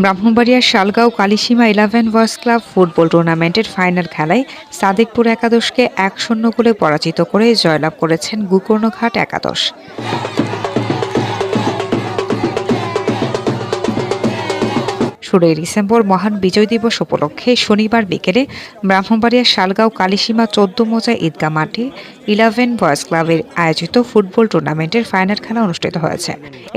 ব্রাহ্মণবাড়িয়ার Shalgaon, Kalisima eleven boys club football টুর্নামেন্টের final খেলায় সাদেকপুর একাদশকে এক শূন্য গোলে পরাজিত করে জয়লাভ করেছেন গুকর্ণঘাট একাদশ। ষোলোই ডিসেম্বর মহান বিজয় দিবস উপলক্ষে শনিবার বিকেলে ব্রাহ্মণবাড়িয়ার শালগাঁও কালীসীমা চোদ্দ মোজা ঈদগাহ মাঠে ইলেভেন বয়েজ ক্লাবের আয়োজিত ফুটবল টুর্নামেন্টের ফাইনাল খেলা অনুষ্ঠিত হয়েছে।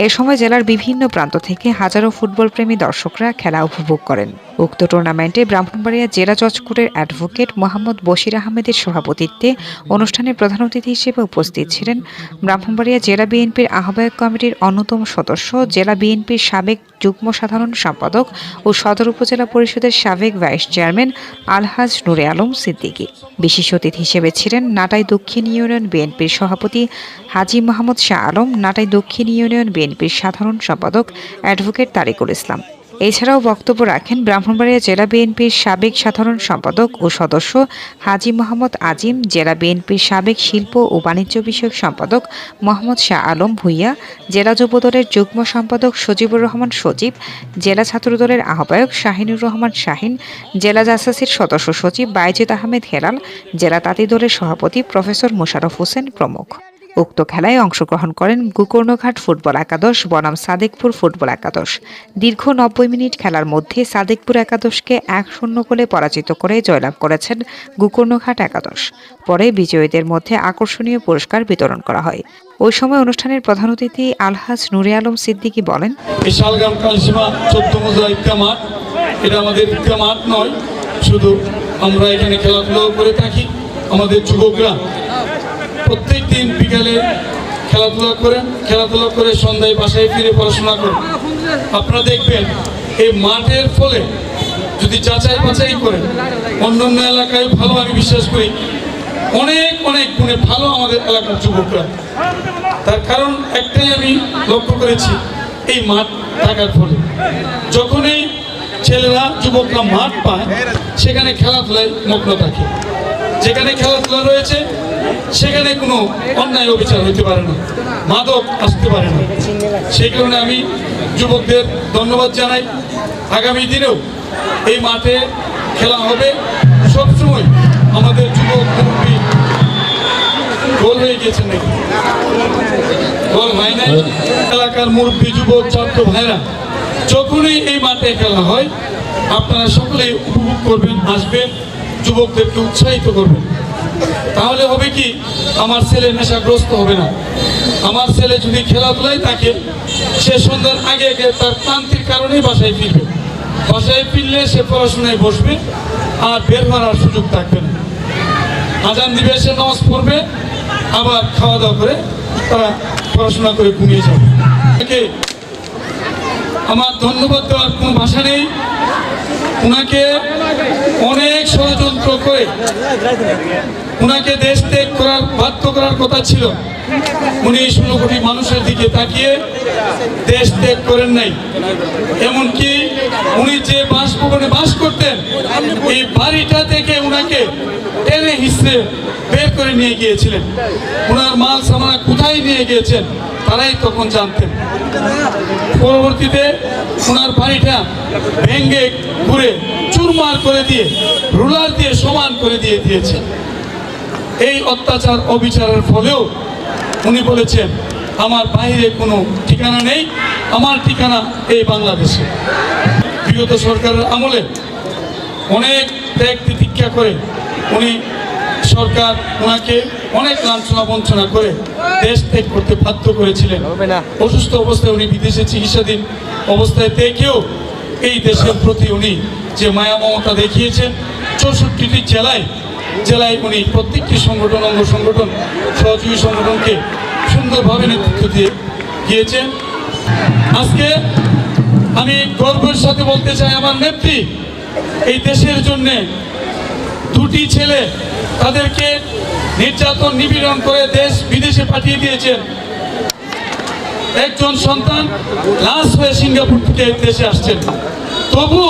এ সময় জেলার বিভিন্ন প্রান্ত থেকে হাজারো ফুটবল প্রেমী দর্শকরা খেলা উপভোগ করেন। উক্ত টুর্নামেন্টে ব্রাহ্মণবাড়িয়া জেলা জজ কোর্টের অ্যাডভোকেট মোহাম্মদ বশির আহমেদের সভাপতিত্বে অনুষ্ঠানে প্রধান অতিথি হিসেবে উপস্থিত ছিলেন ব্রাহ্মণবাড়িয়া জেলা বিএনপির আহ্বায়ক কমিটির অন্যতম সদস্য, জেলা বিএনপির সাবেক যুগ্ম সাধারণ সম্পাদক ও সদর উপজেলা পরিষদের সাবেক ভাইস চেয়ারম্যান আলহাজ নুরে আলম সিদ্দিকী। বিশেষ অতিথি হিসেবে ছিলেন নাটাই দক্ষিণ ইউনিয়ন বিএনপির সভাপতি হাজি মোহাম্মদ শাহ আলম, নাটাই দক্ষিণ ইউনিয়ন বিএনপির সাধারণ সম্পাদক অ্যাডভোকেট তারিকুল ইসলাম। এছাড়াও বক্তব্য রাখেন ব্রাহ্মণবাড়িয়া জেলা বিএনপির সাবেক সাধারণ সম্পাদক ও সদস্য হাজি মোহাম্মদ আজিম, জেলা বিএনপির সাবেক শিল্প ও বাণিজ্য বিষয়ক সম্পাদক মোহাম্মদ শাহ আলম ভুইয়া, জেলা যুবদলের যুগ্ম সম্পাদক সজিবুর রহমান সজীব, জেলা ছাত্রদলের আহ্বায়ক শাহিনুর রহমান শাহিন, জেলা জাসাসির সদস্য সচিব বাইজেদ আহমেদ হেলাল, জেলা তাঁতি দলের সভাপতি প্রফেসর মোশাররফ হোসেন প্রমুখ। উক্ত খেলায় অংশগ্রহণ করেন গুকর্ণঘাট ফুটবল একাদশ, বনাম সাদেকপুর ফুটবল একাদশ। দীর্ঘ নব্বই মিনিট খেলার মধ্যে সাদেকপুর একাদশকে এক শূন্য গোলে পরাজিত করে জয়লাভ করেছেন গুকর্ণঘাট একাদশ। পরে বিজয়ীদের মধ্যে আকর্ষণীয় পুরস্কার বিতরণ করা হয়। ওই সময় অনুষ্ঠানের প্রধান অতিথি আলহাজ নুরে আলম সিদ্দিকী বলেন আমাদের শুধু আমরা এখানে খেলাধুলো করে থাকি, আমাদের যুবকরা। প্রত্যেক দিন বিকালে খেলাধুলা করেন, খেলাধুলা করে সন্ধ্যায় বাসায় ফিরে পড়াশোনা করেন। আপনারা দেখবেন, এই মাঠের ফলে যদি যাচাই বাছাই করেন অন্য অন্য এলাকায় ভালো আমি বিশ্বাস করি, অনেক অনেক গুণে ভালো আমাদের এলাকার যুবকরা। তার কারণ একটাই আমি লক্ষ্য করেছি, এই মাঠ থাকার ফলে। যখনই ছেলেরা, যুবকরা মাঠ পায়, সেখানে খেলাধুলায় মগ্ন থাকে। যেখানে খেলাধুলা রয়েছে, সেখানে কোনো অন্যায় অবিচার হইতে পারে না, মাদক আসতে পারে না। সেই কারণে আমি যুবকদের ধন্যবাদ জানাই। আগামী দিনেও এই মাঠে খেলা হবে। সবসময় আমাদের যুবক মুরব্বী গোল হয়ে গেছেন নাকি? গোল হয় নাই? এলাকার মুরব্বী, যুবক, ছাত্র ভাইরা যখনই এই মাঠে খেলা হয়, আপনারা সকলেই উপভোগ করবেন, আসবেন। যুবকদেরকে উৎসাহিত করবেন তাহলে হবে কি, আমার ছেলে নেশাগ্রস্ত হবে না। আমার ছেলে যদি খেলাধুলায় থাকে, সে সন্ধ্যার আগে আগে তার ক্লান্তির কারণেই বাসায় ফিরবে। বাসায় ফিরলে সে পড়াশোনায় বসবে আর বের হওয়ার সুযোগ থাকবে না। আজান দিবে এসে নামাজ পড়বে, আবার খাওয়া দাওয়া করে তারা পড়াশোনা করে ঘুমিয়ে যাবে। আমার ধন্যবাদ দেওয়ার কোনো ভাষা নেই। ওনাকে অনেক ষড়যন্ত্র করে ওনাকে দেশ ত্যাগ করার, বাধ্য করার কথা ছিল। উনি ষোলো কোটি মানুষের দিকে তাকিয়ে দেশ ত্যাগ করেন নাই। এমনকি উনি যে বাসভবনে বাস করতেন, এই বাড়িটা থেকে উনাকে টেনে হিসড়ে বের করে নিয়ে গিয়েছিলেন। ওনার মাল সামানা কোথায় নিয়ে গিয়েছেন? তারাই তখন জানতেন। পরবর্তীতে ওনার বাড়িটা ভেঙ্গে ঘুরে চুরমার করে দিয়ে, রুলার দিয়ে সমান করে দিয়ে দিয়েছে এই অত্যাচার অবিচারের ফলেও উনি বলেছেন, আমার বাইরে কোনো ঠিকানা নেই, আমার ঠিকানা এই বাংলাদেশে। বিগত সরকারের আমলে অনেক ত্যাগ তিতিক্ষা করে উনি সরকার ওনাকে অনেক লাঞ্ছনা বঞ্চনা করে দেশ ত্যাগ করতে বাধ্য করেছিলেন। অসুস্থ অবস্থায় উনি বিদেশে চিকিৎসাধীন অবস্থায় থেকেও এই দেশের প্রতি উনি যে মায়া মমতা দেখিয়েছেন চৌষট্টিটি জেলায় জেলায় উনি প্রত্যেকটি সংগঠন অঙ্গ সংগঠন সহযোগী সংগঠনকে সুন্দরভাবে নেতৃত্ব দিয়ে গিয়েছেন। আজকে আমি গর্বের সাথে বলতে চাই আমার নেত্রী এই দেশের জন্যে দুটি ছেলে তাদেরকে নির্যাতন নিপীড়ন করে দেশ বিদেশে পাঠিয়ে দিয়েছেন। একজন সন্তান লাশ হয়ে সিঙ্গাপুর থেকে দেশে আসছেন। তবু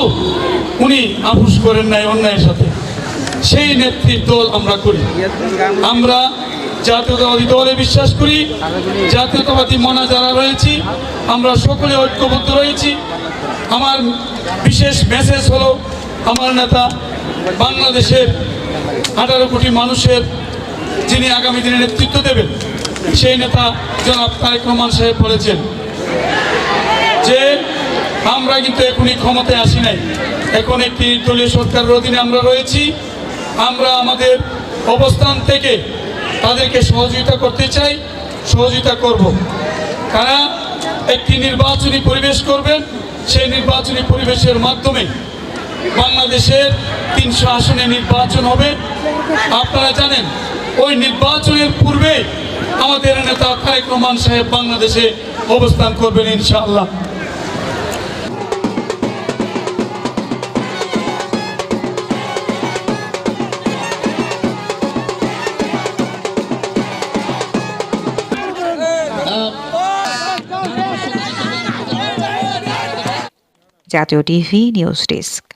উনি আপুস করেন নাই অন্যায়ের সাথে। সেই নেত্রীর দল আমরা করি। আমরা জাতীয়তাবাদী দলে বিশ্বাস করি। জাতীয়তাবাদী মনা যারা রয়েছি, আমরা সকলে ঐক্যবদ্ধ রয়েছি। আমার বিশেষ মেসেজ হলো, আমার নেতা, বাংলাদেশের আঠারো কোটি মানুষের যিনি আগামী দিনে নেতৃত্ব দেবেন সেই নেতা জনাব তারেক রহমান সাহেব বলেছেন যে, আমরা কিন্তু এখনই ক্ষমতায় আসি নাই। এখন একটি দলীয় সরকারের অধীনে আমরা রয়েছি। আমরা আমাদের অবস্থান থেকে তাদেরকে সহযোগিতা করতে চাই, সহযোগিতা করব। তারা একটি নির্বাচনী পরিবেশ করবেন, সেই নির্বাচনী পরিবেশের মাধ্যমে বাংলাদেশের তিনশো আসনে নির্বাচন হবে। আপনারা জানেন, ওই নির্বাচনের পূর্বে আমাদের নেতা তারেক রহমান সাহেব বাংলাদেশে অবস্থান করবেন ইনশাআল্লাহ। জাতীয় টিভি নিউজ ডেস্ক।